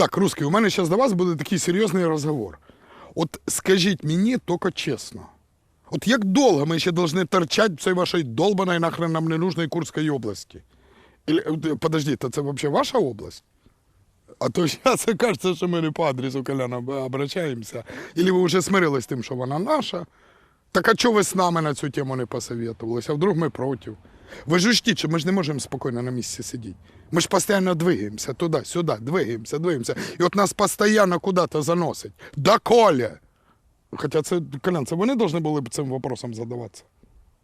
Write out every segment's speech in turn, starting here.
Так, русский, у мене зараз до вас буде такий серйозний розговор. От скажіть мені тільки чесно. От як довго ми ще повинні торчати в цій вашій долбаної нахрен нам ненужної Курської області? Или, е, подождіть, то це взагалі ваша область? А то зараз кажеться, що ми не по адресу Коляна обращаємося. Или ви вже смирились з тим, що вона наша? Так а чого ви з нами на цю тему не посоветувалися? А вдруг ми проти? Ви ж учтіть, ми ж не можемо спокійно на місці сидіти. Ми ж постійно двигаємося туди, сюди, двигаємося, двигаємося. І от нас постійно куди-то заносить. Доколе? Хоча це, Колян, це вони повинні були б цим вопросом задаватися.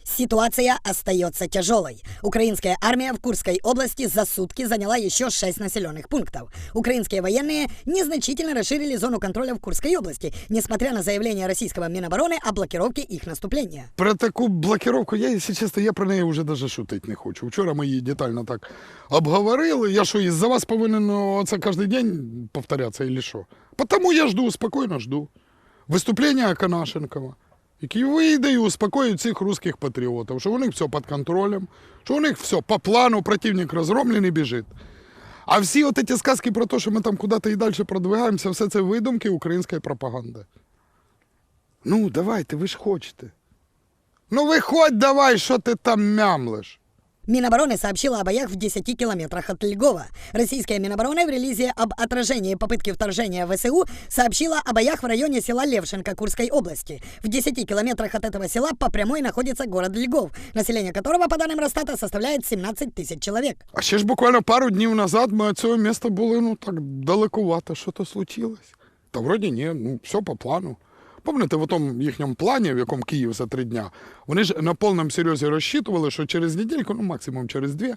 Ситуация остается тяжелой. Украинская армия в Курской области за сутки заняла еще шесть населенных пунктов. Украинские военные незначительно расширили зону контроля в Курской области, несмотря на заявление российского Минобороны о блокировке их наступления. Про таку блокировку, я, якщо чесно, я про неї вже навіть шутити не хочу. Вчора ми її детально так обговорили. Я що, із-за вас повинен ну, це кожен день повторятися, или що? Тому я жду, спокійно жду. Виступлення Канашенкова, який вийде і успокоїть цих русських патріотів, що у них все під контролем, що у них все по плану, противник розроблений, біжить. А всі от ці сказки про те, що ми там куди-то і далі продвигаємося, все це видумки української пропаганди. Ну, давайте, ви ж хочете. Ну виходь давай, що ти там мямлиш. Минобороны сообщила о боях в 10 километрах от Льгова. Российская Минобороны в релизе об отражении попытки вторжения в ВСУ сообщила о боях в районе села Левшенко Курской области. В 10 километрах от этого села по прямой находится город Льгов, население которого, по данным Росстата, составляет 17 тысяч человек. А ще ж буквально пару днів назад ми від цього міста були ну так далекувато. Що то случилось? Та вроді ні, ну все по плану. Пам'ятаєте, в тому їхньому плані, в якому Київ за три дня, вони ж на повному серйозі розчитували, що через недельку, ну максимум через дві,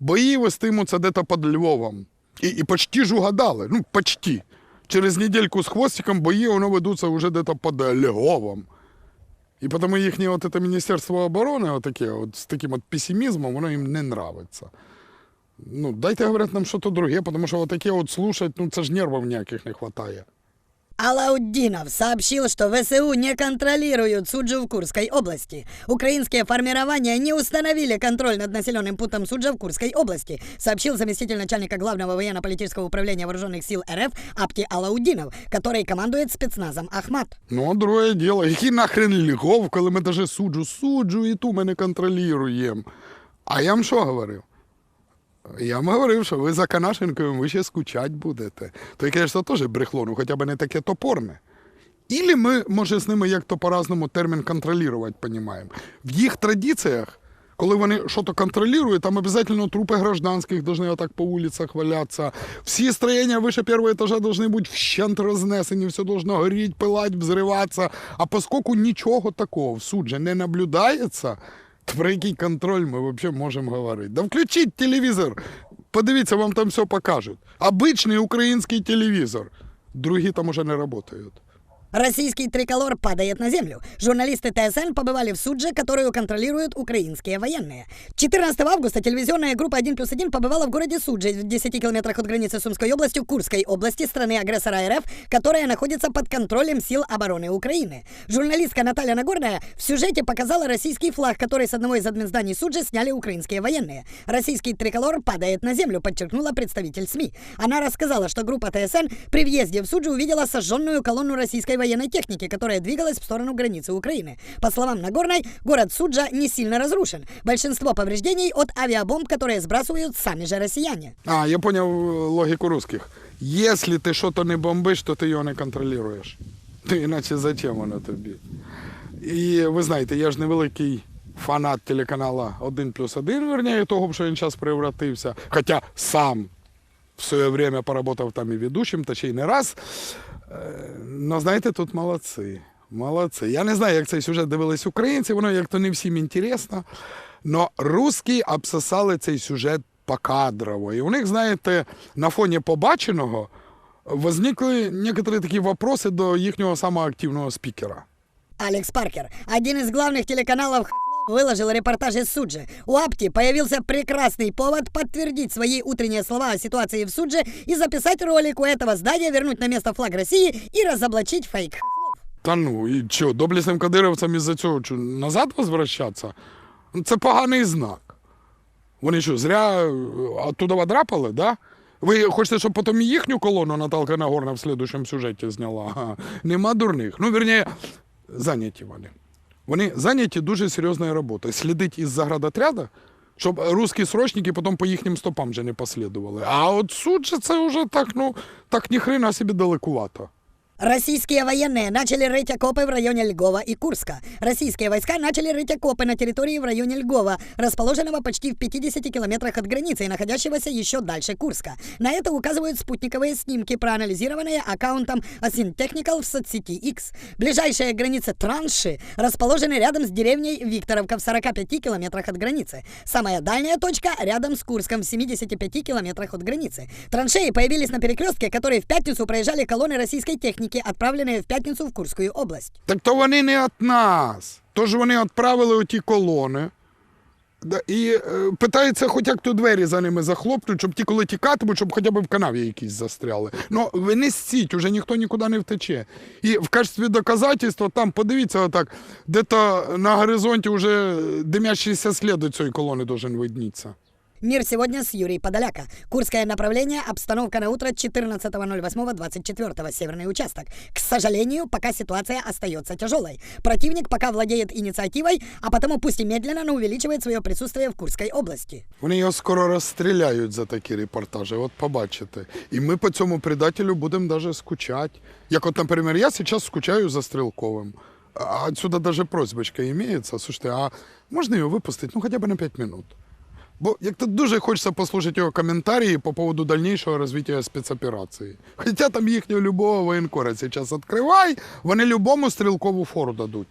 бої вестимуться десь під Львовом. І, і почти ж угадали, ну почти. Через недельку з хвостиком бої воно ведуться вже десь під Львовом. І тому їхнє от це Міністерство оборони, отаке, от, з таким от песимізмом, воно їм не нравиться. Ну, дайте говорять нам щось друге, тому що отаке от слушать, ну це ж нервів ніяких не вистачає. Алауддинов сообщил, что ВСУ не контролируют Суджу в Курской области. Украинские формирования не установили контроль над населенным пунктом Суджа в Курской области, сообщил заместитель начальника главного военно-политического управления вооруженных сил РФ Апти Алауддинов, который командует спецназом Ахмат. Ну, а друге діло, який нахрен Львов, коли ми даже суджу, суджу і ту ми не контролюємо. А я вам що говорив? Я вам говорив, що ви за Канашенкою ви ще скучать будете. То яке ж це теж брехло, ну хоча б не таке топорне. Ілі ми, може, з ними як-то по-разному термін контролювати понімаємо. В їх традиціях, коли вони щось контролюють, там обов'язково трупи гражданських повинні отак по вулицях валятися. Всі строєння вище першого етажа повинні бути вщент рознесені, все должно горіти, пилати, взриватися. А поскольку нічого такого в суджі не наблюдається, то про який контроль ми взагалі можемо говорити? Да включіть телевізор, подивіться, вам там все покажуть. Обичний український телевізор. Другі там уже не працюють. Российский триколор падает на землю. Журналисты ТСН побывали в Судже, которую контролируют украинские военные. 14 августа телевизионная группа 1 плюс 1 побывала в городе Судже, в 10 километрах от границы Сумской областью, Курской области, страны-агрессора РФ, которая находится под контролем сил обороны Украины. Журналистка Наталья Нагорная в сюжете показала российский флаг, который с одного из админзданий Суджи сняли украинские военные. Российский триколор падает на землю, подчеркнула представитель СМИ. Она рассказала, что группа ТСН при въезде в Суджу увидела сожженную колонну российской военной техники, которая двигалась в сторону границы Украины. По словам Нагорной, город Суджа не сильно разрушен. Большинство повреждений от авиабомб, которые сбрасывают сами же россияне. А, я поняв е, логіку русских. Якщо ти щось не бомбиш, то ти його не контролюєш. То іначе зачем воно тобі? І ви знаєте, я ж невеликий фанат телеканала 1 плюс 1, верніше того, що він зараз превратився. Хоча сам в своє время поработав там і ведучим, та ще й не раз. Е, Ну, знаєте, тут молодці. Молодці. Я не знаю, як цей сюжет дивились українці, воно як-то не всім інтересно. Но русські обсосали цей сюжет покадрово. І у них, знаєте, на фоні побаченого возникли некоторі такі вопроси до їхнього самого активного спікера. Алекс Паркер, один из главных телеканалов выложил репортаж из Суджи. У Апти появился прекрасный повод подтвердить свои утренние слова о ситуации в Судже и записать ролик у этого здания, вернуть на место флаг России и разоблачить фейк. Та ну, і що, доблесним кадировцям із-за цього що, назад возвращатися? Ну, Це поганий знак. Вони що, зря е, оттуда драпали, да? Ви хочете, щоб потім і їхню колону Наталка Нагорна в слідущому сюжеті зняла? Ага. Нема дурних. Ну, вірніше, зайняті вони. Вони зайняті дуже серйозною роботою. Слідить із заградотряда, щоб русські срочники потім по їхнім стопам вже не послідували. А от суд же це вже так, ну, так ніхрена собі далекувато. Российские военные начали рыть окопы в районе Льгова и Курска. Российские войска начали рыть окопы на территории в районе Льгова, расположенного почти в 50 километрах от границы и находящегося еще дальше Курска. На это указывают спутниковые снимки, проанализированные аккаунтом Asin Technical в соцсети X. Ближайшие к границе транши расположены рядом с деревней Викторовка в 45 километрах от границы. Самая дальняя точка рядом с Курском в 75 километрах от границы. Траншеи появились на перекрестке, которые в пятницу проезжали колонны российской техники, отправленные в пятницу в Курскую область. Так то вони не від нас. Тож вони відправили оті колони. І е, питається, хоч як то двері за ними захлопнуть, щоб ті, коли тікатимуть, щоб хоча б в канаві якісь застряли. Ну, ви не сіть, уже ніхто нікуди не втече. І в качестві доказательства там, подивіться, отак, де-то на горизонті вже димящийся слід цієї колони должен видніться. Мир сегодня с Юрием Подоляка. Курское направление, обстановка на утро 14.08.24, северный участок. К сожалению, пока ситуация остается тяжелой. Противник пока владеет инициативой, а потому пусть и медленно, но увеличивает свое присутствие в Курской области. Вони його скоро розстріляють за такі репортажі, от побачите. І ми по цьому предателю будемо навіть скучати. Як от, наприклад, я зараз скучаю за Стрілковим. А отсюда даже просьбочка имеется. Слушайте, а можна його випустити? Ну, хоча б на 5 минут. Бо як-то дуже хочеться послухати його коментарі по поводу дальнейшего розвитку спецоперації. Хоча там їхнього любого воєнкора зараз відкривай, вони любому стрілкову фору дадуть.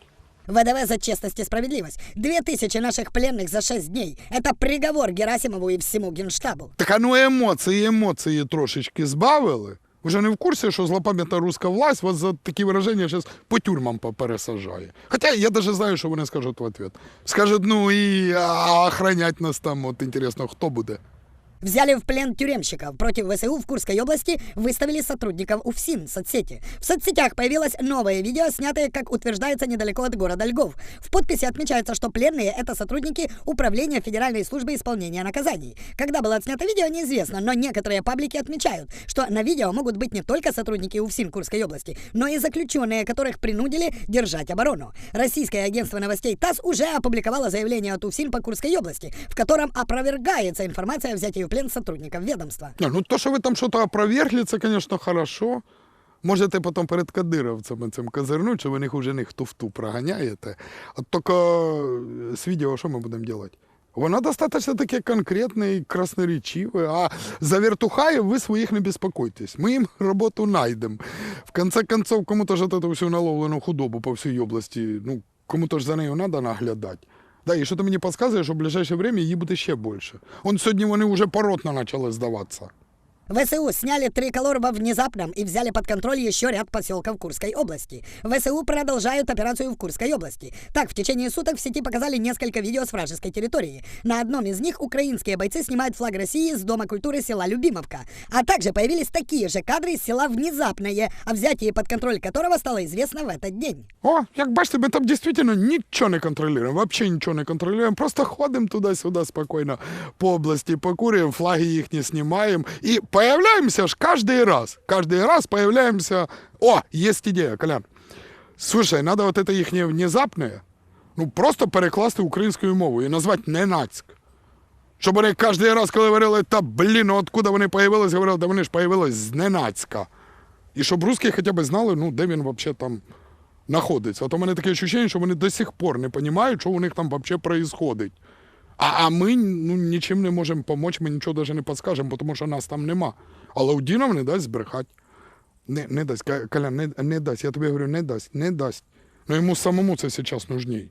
ВДВ за честность и справедливость. Две тысячи наших пленных за шесть дней. Это приговор Герасимову и всему генштабу. Так а ну емоції, емоції трошечки збавили. Ж не в курсі, що злопам'ятна руська власть вас за такі вираження зараз по тюрмам пересажає. Хоча я навіть знаю, що вони скажуть в ответ. Скажуть, ну і а, охранять нас там, от інтересно, хто буде. Взяли в плен тюремщиков. Против ВСУ в Курской области выставили сотрудников УФСИН соцсети. В соцсетях появилось новое видео, снятое, как утверждается, недалеко от города Льгов. В подписи отмечается, что пленные — это сотрудники Управления Федеральной службы исполнения наказаний. Когда было отснято видео, неизвестно, но некоторые паблики отмечают, что на видео могут быть не только сотрудники УФСИН Курской области, но и заключенные, которых принудили держать оборону. Российское агентство новостей ТАСС уже опубликовало заявление от УФСИН по Курской области, в котором опровергается информация о взятии в плен сотрудников ведомства. Не, ну то, що ви там щось опровергли, це, звісно, хорошо. Можете потім перед кадировцями цим козирнути, що ви них уже них туфту проганяєте. От тільки з відео що ми будемо робити? Воно достатньо таке конкретне і красноречиве, а за вертухаїв ви своїх не безпокойтесь. Ми їм роботу знайдемо. В конце концов, кому-то ж эту наловлену худобу по всій області, ну, кому-то ж за нею треба наглядати. Да, і що ти мені підказує, що в ближайше время її буде ще більше. Он сьогодні вони вже поротно почали здаватися. ВСУ сняли триколор во внезапном и взяли под контроль еще ряд поселков Курской области. ВСУ продолжают операцию в Курской области. Так, в течение суток в сети показали несколько видео с вражеской территории. На одном из них украинские бойцы снимают флаг России с Дома культуры села Любимовка. А также появились такие же кадры из села Внезапное, о взятии под контроль которого стало известно в этот день. О, як бачите, ми там дійсно нічого не контролюємо, взагалі нічого не контролюємо. Просто ходимо туди-сюди спокійно по області, покурюємо, флаги їхні знімаємо і появляємося ж кожен раз. Кожен раз появляємося. О, є ідея, Колян. Слушай, треба от це їхнє внезапне, ну просто перекласти українською мовою і назвати ненацьк. Щоб вони кожен раз, коли говорили, та блін, ну откуда вони появились, говорили, да вони ж появились зненацька. І щоб русські хоча б знали, ну, де він взагалі там знаходиться. А то в мене таке відчуття, що вони до сих пор не розуміють, що у них там взагалі відбувається. А, а ми ну, нічим не можемо допомогти, ми нічого навіть не підскажемо, тому що нас там нема. Але Удінов не дасть збрехати. Не, не дасть, каля, не, не дасть. Я тобі говорю, не дасть, не дасть. Ну йому самому це зараз нужній.